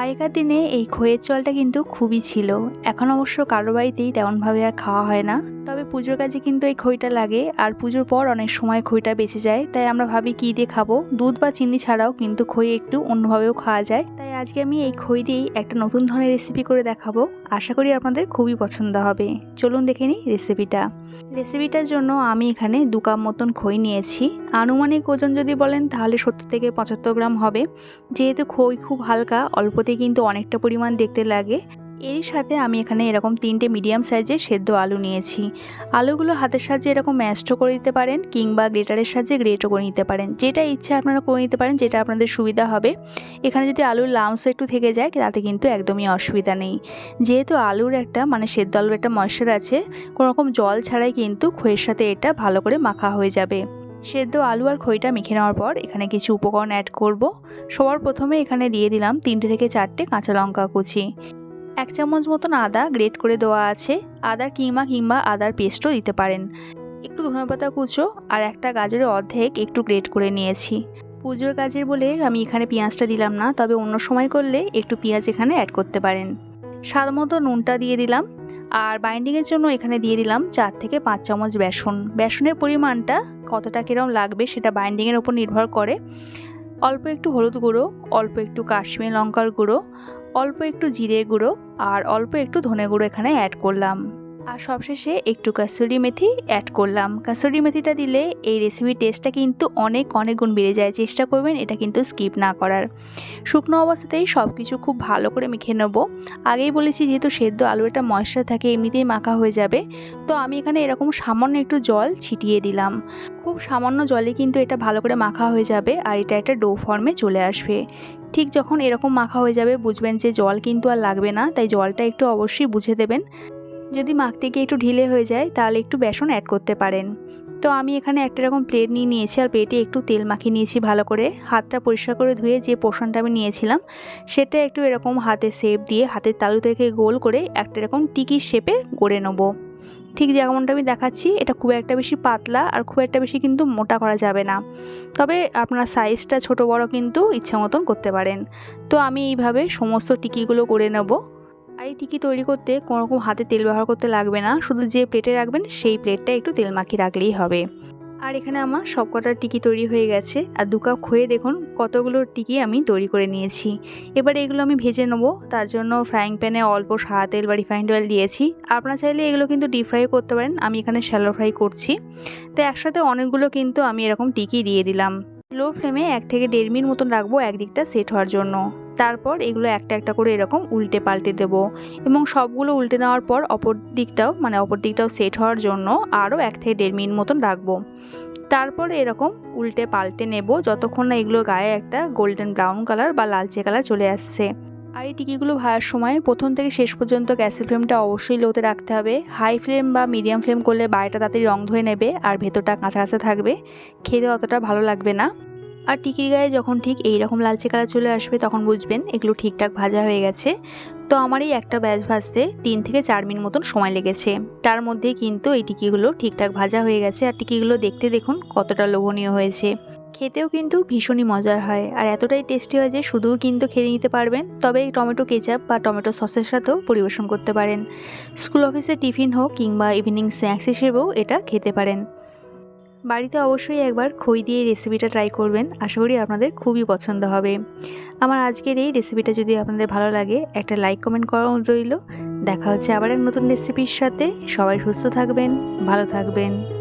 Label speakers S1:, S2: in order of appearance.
S1: আগেকার দিনে এই খইয়ের চালটা কিন্তু খুবই ছিল। এখন অবশ্য কারও বাড়িতেই তেমনভাবে আর খাওয়া হয় না। তবে পুজোর কাজে কিন্তু এই খইটা লাগে, আর পুজোর পর অনেক সময় খইটা বেঁচে যায়। তাই আমরা ভাবি কী দিয়ে খাব? দুধ বা চিনি ছাড়াও কিন্তু খই একটু অন্যভাবেও খাওয়া যায়। তাই আজকে আমি এই খই দিয়েই একটা নতুন ধরনের রেসিপি করে দেখাবো। আশা করি আপনাদের খুবই পছন্দ হবে। চলুন দেখে নিই রেসিপিটা রেসিপিটার জন্য আমি এখানে দু কাপ মতন খই নিয়েছি। আনুমানিক ওজন যদি বলেন তাহলে সত্তর থেকে পঁচাত্তর গ্রাম হবে। যেহেতু খই খুব হালকা, অল্পতেই কিন্তু অনেকটা পরিমাণ দেখতে লাগে। এরই সাথে আমি এখানে এরকম তিনটে মিডিয়াম সাইজের সেদ্ধ আলু নিয়েছি। আলুগুলো হাতের সাহায্যে এরকম ম্যাশও করে দিতে পারেন কিংবা গ্রেটারের সাহায্যে গ্রেটও করে নিতে পারেন। যেটা ইচ্ছা আপনারা করে নিতে পারেন, যেটা আপনাদের সুবিধা হবে। এখানে যদি আলুর লামস একটু থেকে যায়, তাতে কিন্তু একদমই অসুবিধা নেই। যেহেতু আলুর একটা মানে সেদ্ধ আলুর একটা ময়শ্চার আছে কোনো রকম জল ছাড়াই কিন্তু খইয়ের সাথে এটা ভালো করে মাখা হয়ে যাবে। সেদ্ধ আলু আর খইটা মেখে নেওয়ার পর এখানে কিছু উপকরণ অ্যাড করব। সবার প্রথমে এখানে দিয়ে দিলাম তিনটে থেকে চারটে কাঁচা লঙ্কা কুচি। এক চামচ মতন আদা গ্রেট করে দেওয়া আছে। আদার কিমা কিংবা আদার পেস্টও দিতে পারেন। একটু ধনেপাতা কুচো আর একটা গাজরের অর্ধেক একটু গ্রেট করে নিয়েছি। পুজোর কাজের বলে আমি এখানে পেঁয়াজটা দিলাম না, তবে অন্য সময় করলে একটু পেঁয়াজ এখানে অ্যাড করতে পারেন। স্বাদ মতো নুনটা দিয়ে দিলাম। আর বাইন্ডিংয়ের জন্য এখানে দিয়ে দিলাম চার থেকে পাঁচ চামচ বেসন। বেসনের পরিমাণটা কতটা কীরকম লাগবে সেটা বাইন্ডিংয়ের ওপর নির্ভর করে। অল্প একটু হলুদ গুঁড়ো, অল্প একটু কাশ্মীর লঙ্কার গুঁড়ো, অল্প একটু জিরে গুঁড়ো আর অল্প একটু ধনে গুঁড়ো এখানে অ্যাড করলাম। আর সবশেষে একটু কাসুরি মেথি অ্যাড করলাম। কাসুরি মেথিটা দিলে এই রেসিপির টেস্টটা কিন্তু অনেক অনেক গুণ বেড়ে যায়। চেষ্টা করবেন এটা কিন্তু স্কিপ না করার। শুকনো অবস্থাতেই সব কিছু খুব ভালো করে মেখে নেব। আগেই বলেছি যেহেতু সেদ্ধ আলু একটা ময়শ্চার থাকে, এমনিতেই মাখা হয়ে যাবে। তো আমি এখানে এরকম সামান্য একটু জল ছিটিয়ে দিলাম। খুব সামান্য জলে কিন্তু এটা ভালো করে মাখা হয়ে যাবে আর এটা একটা ডো ফর্মে চলে আসবে। ঠিক যখন এরকম মাখা হয়ে যাবে, বুঝবেন যে জল কিন্তু আর লাগবে না। তাই জলটা একটু অবশ্যই বুঝে দেবেন। যদি মাখতে গিয়ে একটু ঢিলে হয়ে যায়, তাহলে একটু বেসন অ্যাড করতে পারেন। তো আমি এখানে একটা রকম প্লেট নিয়ে নিয়েছি, আর প্লেটে একটু তেল মাখিয়ে নিয়েছি ভালো করে। হাতটা পরিষ্কার করে ধুয়ে যে পোষণটা আমি নিয়েছিলাম, সেটা একটু এরকম হাতে শেপ দিয়ে, হাতের তালু থেকে গোল করে একটা এরকম টিকির শেপে গড়ে নেব। ঠিক যেমনটা আমি দেখাচ্ছি, এটা খুব একটা বেশি পাতলা আর খুব একটা বেশি কিন্তু মোটা করা যাবে না। তবে আপনার সাইজটা ছোট বড় কিন্তু ইচ্ছা মতন করতে পারেন। তো আমি এইভাবে সমস্ত টিকিগুলো করে নেব। আর এই টিকি তৈরি করতে কোনো রকম হাতে তেল ব্যবহার করতে লাগবে না। শুধু যে প্লেটে রাখবেন সেই প্লেটটা একটু তেল মাখিয়ে রাখলেই হবে। আর এখানে আমার সবকটা টিকি তৈরি হয়ে গেছে। আর দু কাপ খয়ে দেখুন কতগুলো টিকি আমি তৈরি করে নিয়েছি। এবার এগুলো আমি ভেজে নেব। তার জন্য ফ্রাইং প্যানে অল্প সাদা তেল বা রিফাইন্ড অয়েল দিয়েছি। আপনারা চাইলে এগুলো কিন্তু ডিপ ফ্রাই করতে পারেন। আমি এখানে শ্যালো ফ্রাই করছি। তো একসাথে অনেকগুলো কিন্তু আমি এরকম টিকি দিয়ে দিলাম। লো ফ্লেমে এক থেকে দেড় মিনিট মতন রাখব একদিকটা সেট হওয়ার জন্য। তারপর এগুলো একটা একটা করে এরকম উল্টে পাল্টে দেবো এবং সবগুলো উল্টে দেওয়ার পর অপর দিকটাও মানে অপর দিকটাও সেট হওয়ার জন্য আরও এক থেকে দেড় মিনিট মতন রাখব। তারপরে এরকম উল্টে পাল্টে নেব যতক্ষণ না এগুলো গায়ে একটা গোল্ডেন ব্রাউন কালার বা লালচে কালার চলে আসছে। আর এই টিকিগুলো ভাজার সময় প্রথম থেকে শেষ পর্যন্ত গ্যাসের ফ্লেমটা অবশ্যই লোতে রাখতে হবে। হাই ফ্লেম বা মিডিয়াম ফ্লেম করলে বাইরেটা তাড়াতাড়ি রং ধরে নেবে আর ভেতরটা কাঁচা কাঁচা থাকবে। খেতে অতটা ভালো লাগবে না। আর টিকির গায়ে যখন ঠিক এই রকম লালচে কালার চলে আসবে তখন বুঝবেন এগুলো ঠিকঠাক ভাজা হয়ে গেছে। তো আমার এই একটা ব্যাচ ভাজতে তিন থেকে চার মিনিট মতন সময় লেগেছে। তার মধ্যে কিন্তু এই টিকিগুলো ঠিকঠাক ভাজা হয়ে গেছে। আর টিকিগুলো দেখতে দেখুন কতটা লোভনীয় হয়েছে। খেতেও কিন্তু ভীষণই মজার হয়। আর এতটাই টেস্টি হয় যে শুধুও কিন্তু খেয়ে নিতে পারবেন। তবে এই টমেটো কেচাপ বা টমেটো সসের সাথেও পরিবেশন করতে পারেন। স্কুল অফিসে টিফিন হোক কিংবা ইভিনিং স্ন্যাক্স হিসেবেও এটা খেতে পারেন। বাড়িতে অবশ্যই একবার খই দিয়ে রেসিপিটা ট্রাই করবেন। আশা করি আপনাদের খুবই পছন্দ হবে। আমার আজকের এই রেসিপিটা যদি আপনাদের ভালো লাগে, একটা লাইক কমেন্ট করা রইল। দেখা হচ্ছে আবার এক নতুন রেসিপির সাথে। সবাই সুস্থ থাকবেন, ভালো থাকবেন।